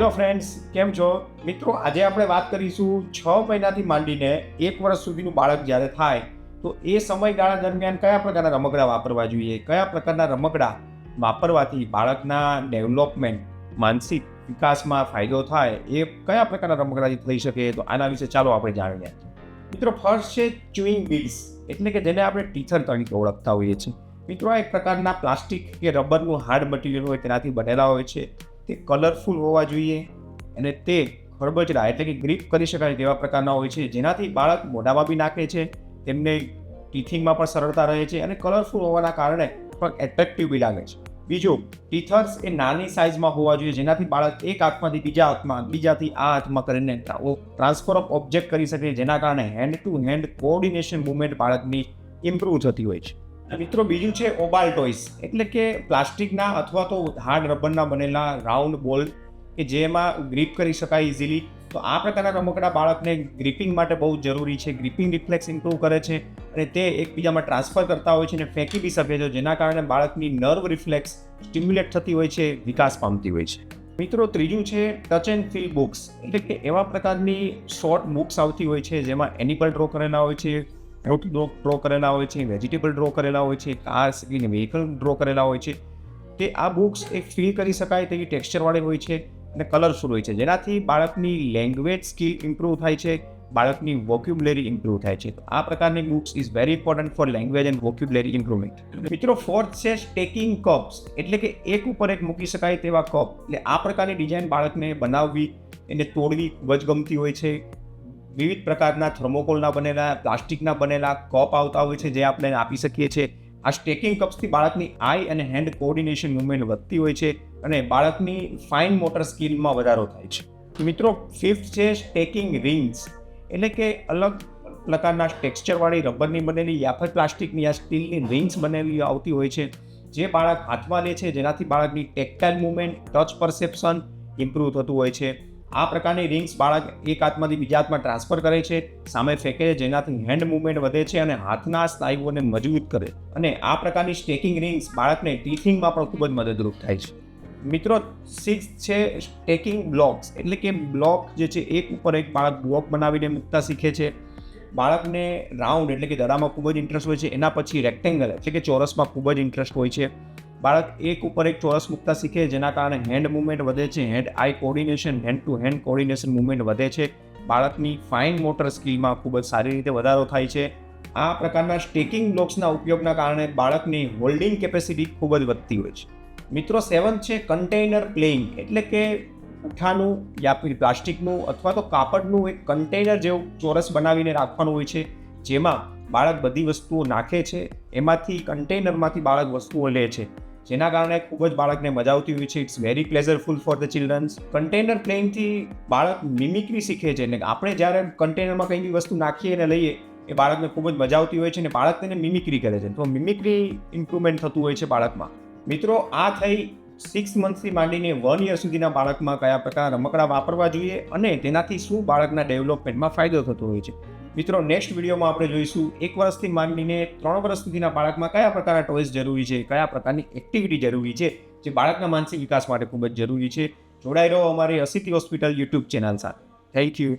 Hello friends, કેમ છો? મિત્રો, આજે આપણે વાત કરીશું છ મહિનાથી માંડીને એક વર્ષ સુધીનું બાળક જ્યારે થાય, તો એ સમયગાળા દરમિયાન કયા પ્રકારના રમકડા વાપરવા જોઈએ? કયા પ્રકારના રમકડા વાપરવાથી બાળકના ડેવલપમેન્ટ, માનસિક વિકાસમાં ફાયદો થાય, એ કયા પ્રકારના રમકડાથી થઈ શકે? તો આના વિશે ચાલો આપણે જાણીએ. મિત્રો ફર્સ્ટ છે ચ્યુઇંગ બીડ્સ એટલે કે જેને આપણે ટીથર તરીકે ઓળખતા હોઈએ છીએ. મિત્રો, આ એક પ્રકારના પ્લાસ્ટિક કે રબરનું હાર્ડ મટીરિયલ હોય તેનાથી બનેલા હોય છે. તે કલરફુલ હોવા જોઈએ અને તે ખરબચડા એટલે કે ગ્રીપ કરી શકાય તેવા પ્રકારના હોય છે. જેનાથી બાળક મોઢામાં બી નાખે છે, તેમને ટીથિંગમાં પણ સરળતા રહે છે અને કલરફુલ હોવાના કારણે પણ એટ્રેક્ટિવ બી લાગે છે. બીજું ટીથર્સ એ નાની સાઇઝમાં હોવા જોઈએ, જેનાથી બાળક એક હાથમાંથી બીજા હાથમાં, બીજાથી આ હાથમાં કરીને ટ્રાન્સફર ઓફ ઓબ્જેક્ટ કરી શકે, જેના કારણે hand to hand coordination movement બાળકની ઇમ્પ્રૂવ થતી હોય છે. મિત્રો, બીજું છે ઓબાલ ટોયસ એટલે કે પ્લાસ્ટિકના અથવા તો હાર્ડ રબરના બનેલા રાઉન્ડ બોલ કે જેમાં ગ્રીપ કરી શકાય ઇઝીલી. તો આ પ્રકારના રમકડા બાળકને ગ્રીપિંગ માટે બહુ જરૂરી છે. ગ્રીપિંગ રિફ્લેક્સ ઇમ્પ્રૂવ કરે છે અને તે એકબીજામાં ટ્રાન્સફર કરતા હોય છે અને ફેંકી બી શકે છે, જેના કારણે બાળકની નર્વ રિફ્લેક્સ સ્ટિમ્યુલેટ થતી હોય છે, વિકાસ પામતી હોય છે. મિત્રો, ત્રીજું છે ટચ એન્ડ ફીલ બુક્સ. એટલે કે એવા પ્રકારની શોર્ટ બુક્સ આવતી હોય છે જેમાં એનિમલ ડ્રો કરેલા હોય છે રૂટ ડ્રો કરેલા હોય છે વેજીટેબલ ડ્રો કરેલા હોય છે કાર્સ વ્હીકલ ડ્રો કરેલા હોય છે. તે આ બુક્સ એક ફીલ કરી શકાય તેવી ટેક્સચરવાળી હોય છે અને કલરફુલ હોય છે. જેનાથી બાળકની લેંગ્વેજ સ્કિલ ઇમ્પ્રૂવ થાય છે, બાળકની વોક્યુબલેરી ઇમ્પ્રૂવ થાય છે. તો આ પ્રકારની books is very important for language and vocabulary improvement મિત્રો ફોર્થ છે ટેકિંગ કપ્સ એટલે કે એક ઉપર એક મૂકી શકાય તેવા કપ એટલે આ પ્રકારની ડિઝાઇન બાળકને બનાવવી એને તોડવી ખૂબ જ ગમતી હોય છે. વિવિધ પ્રકારના થર્મોકોલના બનેલા, પ્લાસ્ટિકના બનેલા કપ આવતા હોય છે જે આપણે આપી શકીએ છીએ. આ સ્ટેકિંગ કપ્સથી બાળકની આઈ અને હેન્ડ કોઓર્ડિનેશન મુવમેન્ટ વધતી હોય છે અને બાળકની ફાઇન મોટર સ્કિલમાં વધારો થાય છે. મિત્રો, ફિફ્થ છે સ્ટેકિંગ રિંગ્સ. એટલે કે અલગ પ્રકારના ટેક્સચરવાળી રબરની બનેલી યાફર પ્લાસ્ટિકની આ સ્ટીલની રિંગ્સ બનેલી આવતી હોય છે, જે બાળક હાથમાં લે છે, જેનાથી બાળકની tactile movement, touch perception improve થતું હોય છે. આ પ્રકારની રિંગ્સ બાળક એક હાથમાંથી બીજા હાથમાં ટ્રાન્સફર કરે છે, સામે ફેંકે છે, જેનાથી હેન્ડ મુવમેન્ટ વધે છે અને હાથના સ્નાયુઓને મજબૂત કરે. અને આ પ્રકારની સ્ટેકિંગ રિંગ્સ બાળકને ટીથિંગમાં પણ ખૂબ જ મદદરૂપ થાય છે. મિત્રો સિક્સ છે સ્ટેકિંગ બ્લોક્સ એટલે કે બ્લોક જે છે, એક ઉપર એક બાળક બ્લોક બનાવીને મૂકતા શીખે છે. બાળકને રાઉન્ડ એટલે કે દડામાં ખૂબ જ ઇન્ટરેસ્ટ હોય છે, એના પછી રેક્ટેંગલ એટલે કે ચોરસમાં ખૂબ જ ઇન્ટરેસ્ટ હોય છે. બાળક એક ઉપર એક ચોરસ મૂકતા શીખે, જેના કારણે હેન્ડ મૂવમેન્ટ વધે છે hand eye coordination hand to hand coordination movement વધે છે. બાળકની ફાઇન મોટર સ્કિલમાં ખૂબ જ સારી રીતે વધારો થાય છે. આ પ્રકારના સ્ટેકિંગ બ્લોક્સના ઉપયોગના કારણે બાળકની હોલ્ડિંગ કેપેસિટી ખૂબ જ વધતી હોય છે. મિત્રો સેવન છે કન્ટેનર પ્લેઇંગ એટલે કે ઉઠાનું યા ફિર પ્લાસ્ટિકનું અથવા તો કાપડનું એક કન્ટેનર જેવું ચોરસ બનાવીને રાખવાનું હોય છે, જેમાં બાળક બધી વસ્તુઓ નાખે છે. એમાંથી કન્ટેનરમાંથી બાળક વસ્તુઓ લે છે. જેના કારણે ખૂબ જ બાળકને મજા આવતી હોય છે. It's very pleasureful for the childrens container પ્લેઇંગથી બાળક મિમિક્રી શીખે છે. ને આપણે જ્યારે કન્ટેનરમાં કંઈ બી વસ્તુ નાખીએ અને લઈએ, એ બાળકને ખૂબ જ મજા આવતી હોય છે અને બાળક તેને મિમિક્રી કરે છે. તો મિમિક્રી ઇમ્પ્રુવમેન્ટ થતું હોય છે બાળકમાં. મિત્રો, આ થઈ સિક્સ મંથથી માંડીને વન યર સુધીના બાળકમાં કયા પ્રકારના રમકડા વાપરવા જોઈએ અને તેનાથી શું બાળકના ડેવલપમેન્ટમાં ફાયદો થતો હોય છે? મિત્રો નેક્સ્ટ વિડીયોમાં આપણે જોઈશું એક વર્ષથી માંડીને ત્રણ વર્ષ સુધીના બાળકમાં કયા પ્રકારના ટોયસ જરૂરી છે, કયા પ્રકારની એક્ટિવિટી જરૂરી છે, જે બાળકના માનસિક વિકાસ માટે ખૂબ જ જરૂરી છે. જોડાઈ રહો અમારી અસિતિ હોસ્પિટલ યુટ્યુબ ચેનલ સાથે. Thank you